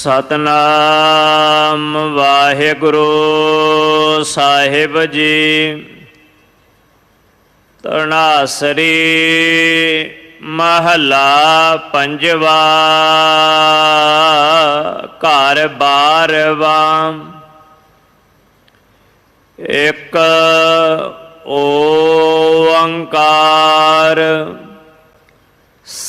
ਸਤਨਾਮ ਵਾਹਿਗੁਰੂ ਸਾਹਿਬ ਜੀ। ਤਣਾਸਰੀ ਮਹਲਾ ਪੰਜਵਾ ਘਰ ਬਾਰਵਾ। ਇੱਕ ਓੰਕਾਰ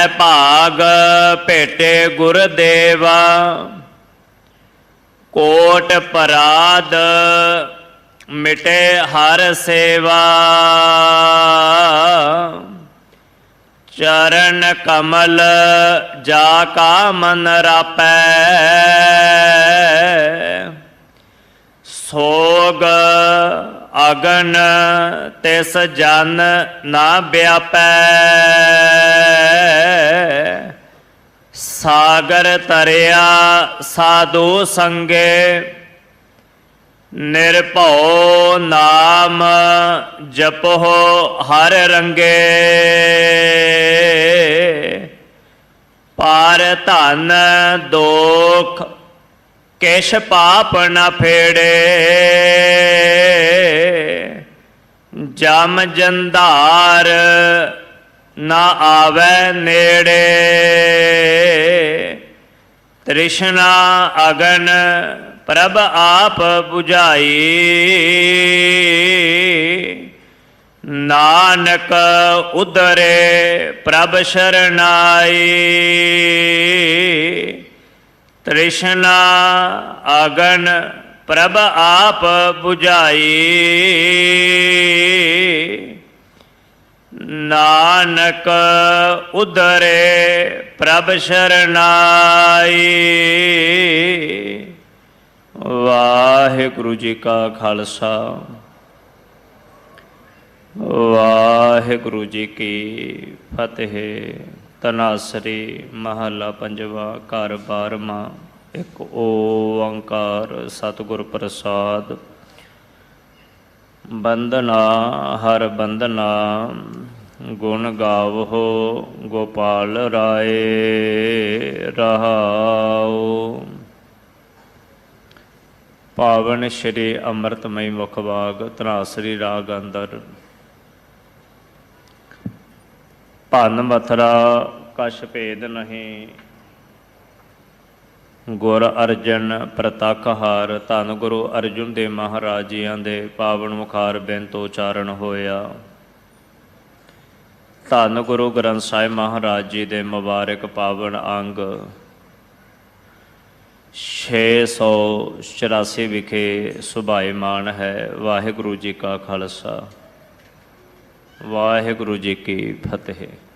ਵੱਡਾ ਭਾਗ ਭੇਟੇ ਗੁਰਦੇਵਾ, ਕੋਟ ਪਰਾਦ ਮਿਟੇ ਹਰ ਸੇਵਾ। ਚਰਨ ਕਮਲ ਜਾ ਕਾ ਮਨ ਰਾਪੈ, ਸੋਗ ਅਗਨ ਤਿਸ ਜਨ ਨਾ ਵਿਆਪੈ। ਸਾਗਰ ਤਰਿਆ ਸਾਧੂ ਸੰਗੇ, ਨਿਰਭਉ ਨਾਮ ਜਪੋ ਹਰ ਰੰਗੇ। ਪਾਰ ਧਨ ਦੋਖ ਕਿਛ ਪਾਪ ਨ ਫੇੜੇ। ਜਮ ਜੰਧਾਰ ਨਾ ਆਵੇ ਨੇੜੇ। ਤ੍ਰਿਸ਼ਨਾ ਅਗਨ ਪ੍ਰਭ ਆਪ 부ਝਾਈ। ਨਾਨਕ ਉਦਰੇ ਪ੍ਰਭ ਸ਼ਰਨਾਈ। ਤ੍ਰਿਸ਼ਨਾ ਅਗਨ ਪ੍ਰਭ ਆਪ 부ਝਾਈ। ਨਾਨਕ ਉਦਰੇ ਪ੍ਰਭ ਸ਼ਰਨਾਈ। ਵਾਹਿਗੁਰੂ ਜੀ ਕਾ ਖਾਲਸਾ। ਵਾਹਿਗੁਰੂ ਜੀ ਕੀ ਫਤਿਹ। ਤਨਾਸਰੀ ਮਹਲਾ ਪੰਜਵਾ ਘਰ ਬਾਰਮਾ ਇੱਕ ਓੰਕਾਰ ਸਤਿਗੁਰ ਪ੍ਰਸਾਦ। ਬੰਦਨਾ ਹਰ ਬੰਦਨਾ ਗੁਣ ਗਾਵੋ, ਗੋਪਾਲ ਰਾਏ ਰਹਾਉ। ਪਾਵਨ ਸ਼੍ਰੀ ਅੰਮ੍ਰਿਤਮਈ ਮੁਖਵਾਗ ਤਨਾਸਰੀ ਰਾਗ ਅੰਦਰ। ਭੰਨ ਮਥਰਾ, ਕਛ ਭੇਦ ਨਹੀਂ। ਗੁਰ ਅਰਜਨ ਪ੍ਰਤੱਖਹਾਰ ਧੰਨ ਗੁਰੂ ਅਰਜੁਨ ਦੇ ਮਹਾਰਾਜੀਆਂ ਦੇ ਪਾਵਨ ਮੁਖਾਰ ਬੇਨਤ ਉਚਾਰਨ ਹੋਇਆ। ਧੰਨ ਗੁਰੂ ਗ੍ਰੰਥ ਸਾਹਿਬ ਮਹਾਰਾਜ ਜੀ ਦੇ ਮੁਬਾਰਕ ਪਾਵਨ ਅੰਗ। 684 ਵਿਖੇ ਸੁਭਾਇਮਾਨ ਹੈ ਵਾਹਿਗੁਰੂ ਜੀ ਕਾ ਖਾਲਸਾ। ਵਾਹਿਗੁਰੂ ਜੀ ਕੀ ਫਤਿਹ।